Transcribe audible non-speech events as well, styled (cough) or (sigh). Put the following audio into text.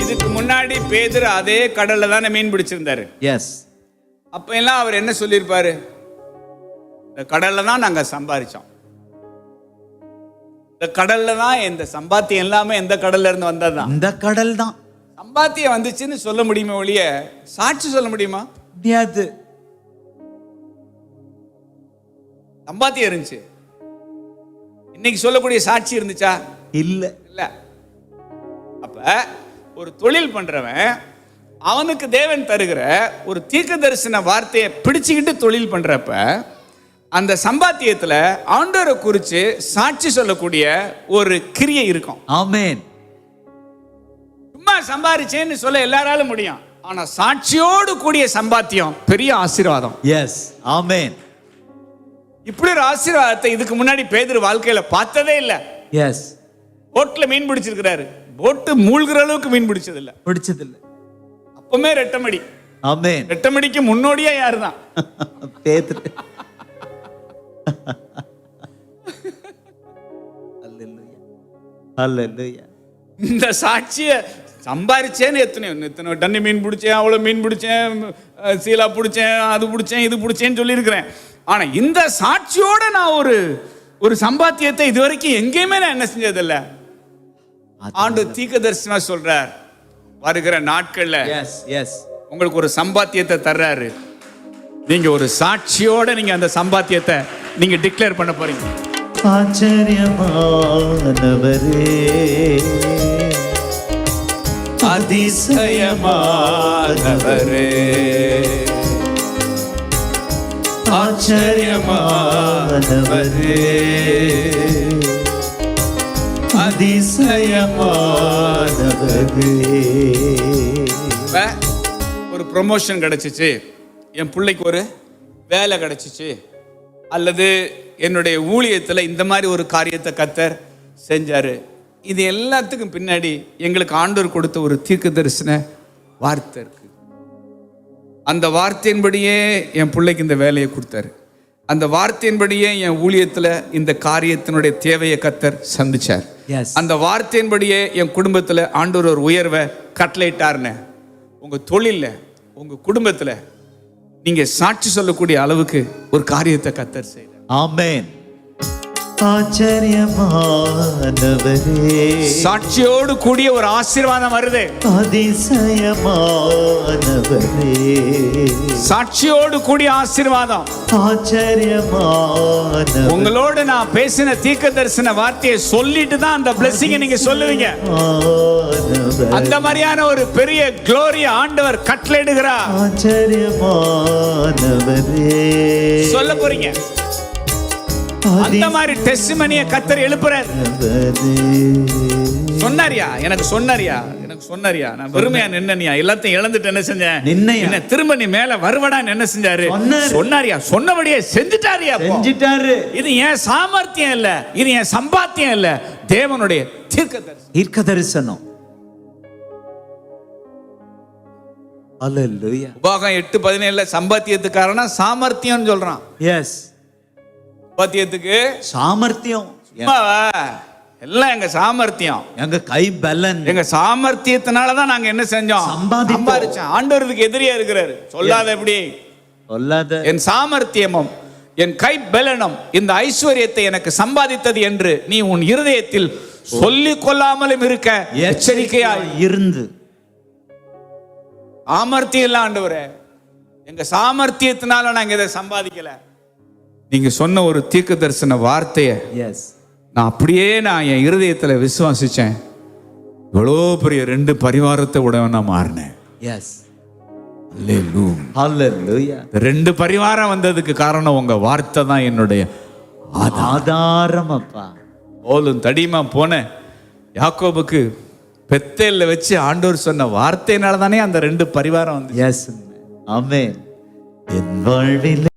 இதுக்கு முன்னாடி பேதுரு அதே கடல்ல தானே மீன் பிடிச்சிருந்தாரு. எஸ் அப்ப எல்லாம் அவர் என்ன சொல்லியிருப்பாரு? இந்த கடல்ல தான் நாங்க சம்பாரிச்சோம். இந்த கடல்ல தான் இந்த சம்பாத்தியம் எல்லாமே எந்த கடல்ல இருந்து வந்ததுதான். இந்த கடல் தான். சம்பாத்தியம் வந்துச்சுன்னு சொல்ல முடியுமா ஒழிய சாட்சி சொல்ல முடியுமா? முடியாது. சம்பாத்தியம் இருந்துச்சு. இன்னைக்கு சொல்லக்கூடிய சாட்சி இருந்துச்சா? இல்ல. இல்ல. அப்ப ஒரு தொழில் பண்றவன் அவனுக்கு தேவன் தருகிற ஒரு தீர்க்க தரிசன வார்த்தையை பிடிச்சுக்கிட்டு தொழில் பண்றப்ப அந்த சம்பாத்தியத்துல ஆண்டவரை குறித்து சாட்சி சொல்லக்கூடிய ஒரு கிரியை இருக்கும். ஆமென். சும்மா சம்பாரிச்சேன்னு சொல்ல எல்லாராலும் முடியும். ஆனா சாட்சியோடு கூடிய சம்பாத்தியம் பெரிய ஆசீர்வாதம். Yes amen. இப்படி ஒரு ஆசீர்வாதத்தை இதுக்கு முன்னாடி பேதர் வாழ்க்கையில பார்த்ததே இல்ல. எஸ் போட்ல மீன் பிடிச்சிருக்கிறாரு. போட்டு மூழ்கிற அளவுக்கு மீன் பிடிச்சது இல்ல பிடிச்சதில்ல. அப்பவுமே ரெட்டமடி. ஆமென். ரெட்டமடிக்கு முன்னோடியா யாரு தான் (laughs) பேதுரு (laughs) (laughs) இந்த சாட்சிய சம்பாரிச்சேன்னு எத்தனையோ எத்தனை டன்னு மீன் பிடிச்சேன் அவ்வளோ மீன் பிடிச்சேன் சீலா பிடிச்சேன் அது பிடிச்சேன் இது பிடிச்சேன்னு சொல்லியிருக்கிறேன். ஆனா இந்த சாட்சியோட நான் ஒரு ஒரு சம்பாத்தியத்தை இது வரைக்கும் எங்கேயுமே நான் என்ன செஞ்சதில்ல. ஆண்டு தீர்க்க தரிசனமா சொல்றார் வருகிற நாட்கள்ல எஸ் எஸ் உங்களுக்கு ஒரு சம்பாத்தியத்தை தர்றாரு. நீங்க ஒரு சாட்சியோட நீங்க அந்த சம்பாத்தியத்தை நீங்க டிக்ளேர் பண்ண போறீங்க. ஆச்சரியமானவரே. அதிசயமானவரே. ஆச்சரியமானவரே. அதிசயமானவரே. ஒரு ப்ரொமோஷன் கிடைச்சிச்சு. என் பிள்ளைக்கு ஒரு வேலை கிடைச்சிச்சு. அல்லது என்னுடைய ஊழியத்தில் இந்த மாதிரி ஒரு காரியத்தை கத்தர் செஞ்சாரு. இது எல்லாத்துக்கும் பின்னாடி எங்களுக்கு ஆண்டவர் கொடுத்த ஒரு தீர்க்க தரிசன வார்த்தை இருக்கு. அந்த வார்த்தையின்படியே என் பிள்ளைக்கு இந்த வேலையை கொடுத்தாரு. அந்த வார்த்தையின்படியே என் ஊழியத்தில் இந்த காரியத்தினுடைய தேவையை கத்தர் சந்திச்சார். அந்த வார்த்தையின்படியே என் குடும்பத்தில் ஆண்டவர் ஒரு உயர்வை கட்டளையிட்டார்னு உங்கள் தொழிலில் உங்கள் குடும்பத்தில் நீங்கள் சாட்சி சொல்லக்கூடிய அளவுக்கு ஒரு காரியத்தை கத்தர் செய்கிறார் ஆமென் ஆச்சரியமானவரே. சாட்சியோடு கூடிய ஒரு ஆசீர்வாதம் வருது. அதிசயமானவரே. சாட்சியோடு கூடிய ஆசீர்வாதம். ஆச்சரியமானவரே. உங்களோடு நான் பேசின தீர்க்க தரிசன வார்த்தையை சொல்லிட்டு தான் அந்த பிளெஸிங்கை நீங்க சொல்லுவீங்க. அந்த மாதிரியான ஒரு பெரிய குளோரி ஆண்டவர் கட்டளையிடுகிறார். ஆச்சரியமானவரே. சொல்ல போறீங்க. அந்த மாதிரி டெஸ்டிமனியை கத்தர் எழுப்புறார். சொன்னாரியா? எனக்கு சொன்னாரியா? எனக்கு சொன்னாரியா? நான் வெறுமையா நின்னனியா? எல்லாத்தையும் இழந்துட்டு என்ன செஞ்சேன்? என்ன திரும்ப நீ மேல வருவடான்னு என்ன செஞ்சாரு? சொன்னாரு. சொன்னாரியா? சொன்னபடியே செஞ்சுட்டாரியா. செஞ்சிட்டாரு. இது என் சாமர்த்தியம் இல்ல. இது என் சம்பாத்தியம் இல்ல. தேவனுடைய தீர்க்க தீர்க்க தரிசனம் உபாகம் எட்டு பதினேழுல சம்பாத்தியத்துக்கு காரணம் சாமர்த்தியம்னு சொல்றான். எஸ் சம்பாத்தியத்துக்கு சாமர்த்தியம்? எல்லாம் எங்க சாமர்த்தியம். எங்க கை பலன். எங்க சாமர்த்தியத்தினால தான் நாங்க என்ன செஞ்சோம். சம்பாதிச்சோம் ஆண்டவருக்கு எதிரியா இருக்கிறாரு. சொல்லாத எப்படி? சொல்லாத. என் சாமர்த்தியமும் என் கை பலனும் இந்த ஐஸ்வர்யத்தை எனக்கு சம்பாதித்தது என்று நீ உன் இருதயத்தில் சொல்லிக் கொள்ளாமலும் இருக்க எச்சரிக்கையாய். இருந்து. சாமர்த்தியம் இல்ல ஆண்டவரே. எங்க சாமர்த்தியத்தினால நாங்க இதை சம்பாதிக்கல. நீங்க சொன்ன ஒரு தீர்க்க தரிசன வார்த்தையை எஸ் நான் அப்படியே நான் என் இருதயத்துல விசுவாசிச்சேன். இவ்வளோ பெரிய ரெண்டு பரிவாரத்தை உடவன் நான் மாறினேன் எஸ் ரெண்டு பரிவாரம் வந்ததுக்கு காரணம் உங்க வார்த்தை தான் என்னுடைய ஆதாரம். அப்பா ஓலும் தடியுமா போன யாக்கோபுக்கு பெத்தேல்ல வச்சு ஆண்டவர் சொன்ன வார்த்தையினால தானே அந்த ரெண்டு பரிவாரம் வந்து எஸ் ஆமென் என் வாழ்வில்